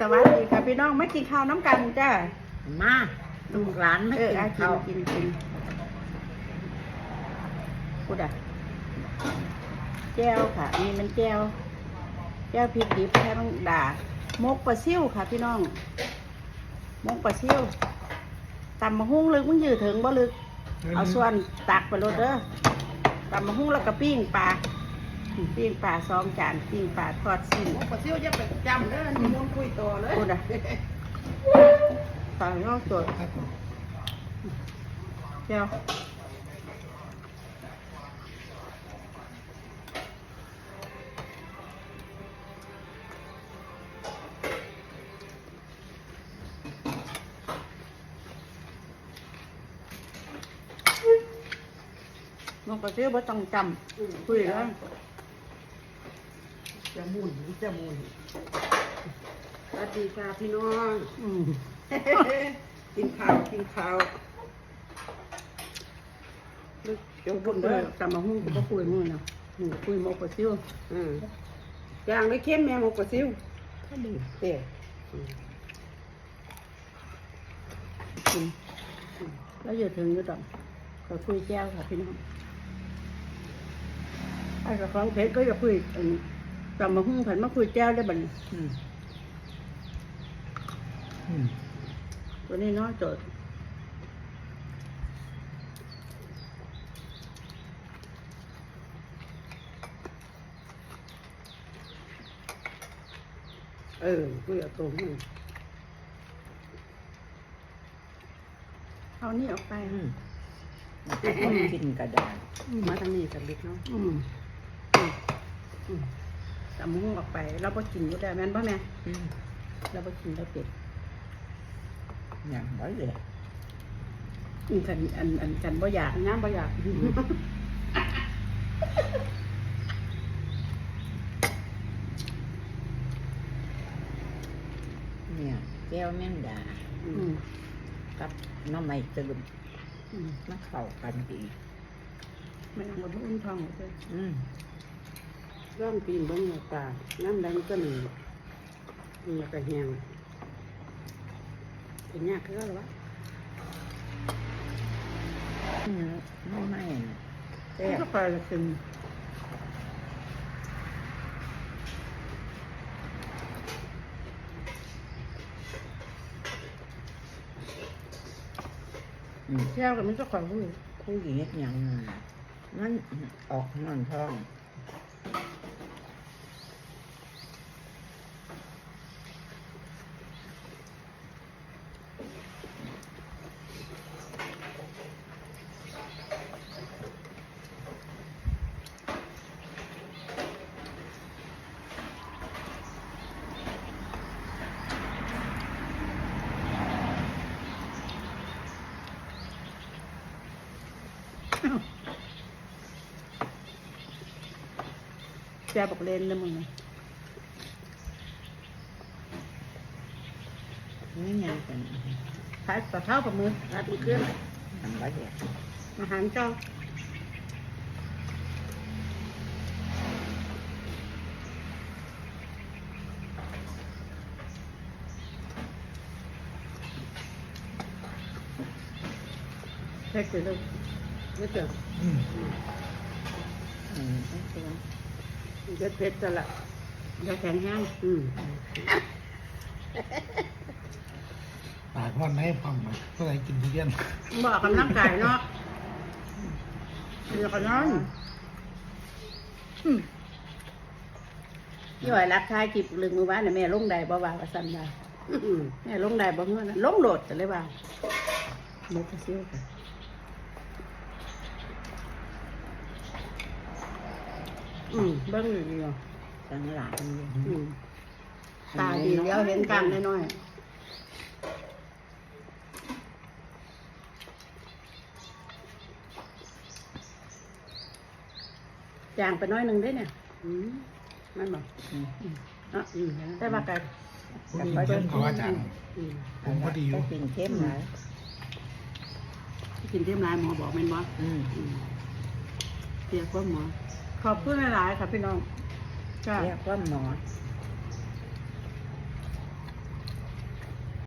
สวัสดีค่ะพี่น้องไม่กินข้าวน้ำกันจ้ามาลูกหลานไม่เออกินอากิข้าวนกินกินพูดอะแก้วค่ะอันนี้มันแก้วแก้วพริกดิบแค่ต้องด่ามกปลาซิ่วค่ะพี่น้อง มกปลาซิ่วตำมะฮุ้งลึกมันยืดถึงบ่ลึก เอาส่วนตักไปรถเด้อตำมะฮุ้งแล้วก็ปิ้งปลา ปิ้งปลาสองจานปิ้งปลาทอดสิ้นปลาซิวจะไปจำเด้อนี่มุนคุยต่อเลยพูดอะปลาย่อสดแก้วนกกระเจี๊ยบต้องจำคุยแล้ว จะมุนจะมุนสวัสดีค่ะพี่น้องอืมกินข้าวกินข้าวจงบุญเด้อจำมาหุ้งก็คุยมือเนาะอืมคุยหมกกระเจี๊ยบอืมย่างได้เข้มแม่หมกปลาซิวก็ดีเด็กินแล้วอย่าถึงก็ต้องก็คุยแก้วค่ะพี่น้องไอ้กับของเพชรก็อย่าคุยอันนี้ จำมาหุ้งผันมาคุยแก้วได้บัดนี้อืมตัวนี้เนาะโจทย์เออคุยเอาตรงนี้เอานี่ออกไปอืมกินกระดาษ มาทางนี้สักนิดเนาะ อืมอืม อืมจำมาหุ้งออกไป เราพอกินก็ได้แม่นป่ะแม่อืมเราพอกินเราเป็ดอย่างน้อยเลยอืมกันอันอันกันบ่อยากน้ำบ่อยากเนี่ยแก้วแม่งดาอืมกับน้ำไม่ตื่นอืมมันเข้ากันดีมันเอาหมดอุ้นทองหมดเลยอืม ร่องปีนเบิ้งหน้าตา น้ำแดงก็หนึ่งมันก็แห้งเป็นยากคืออะไรวะอืมไม่ไม่น่ะแซ่มันบก็ไปละซึมอืมแก้วกับมันก็ขอยหุ้ยคุยเฮ็ดหยังน่ะมันออกมันท้อง แก้วบอกเล่นแล้วมึงน่ะนี่ยังเป็นขายปลาเท้ากับมือรัดมือเครื่องทำไรเนี่ยอาหารเจ้าเผ็ดเลยไม่เจออืม ไม่เป็นไรเด็ดเผ็ดจะละเดี๋ยวแข็งแห้งอืมปากว่าไหนฟังมาเมื่อไหรกินทุเรียนบอกกำลังกายเนาะเดี๋ยวกันนอนอืมยี่ห้อรักทายจิบลึงมือบ้านน่ะแม่ลงใดบ่ว่าว่าสั่นได้อืมแม่ลงใดบ่เมื่อนะลงโหลดแต่เลยว่าหมกกระเซียวค่ะ อืมเบิ้งอยู่ดีเนาะตั้งหลานอยู่อืมตาดีแล้วเห็นกล้ามน้อยๆจางไปน้อยหนึ่งได้เนี่ยอืมมันบอกอืมอะอืมได้ว่าไกลผมกินเข้มของอาจารย์อืมผมพอดีอยู่ก็กินเข้มหลายกินเทียมลายหมอบอกแม่นบ่อืมอืมเรียกว่าหมอ ขอบคุณหลายๆค่ะพี่น้องจ้าเรียกว่าหมออ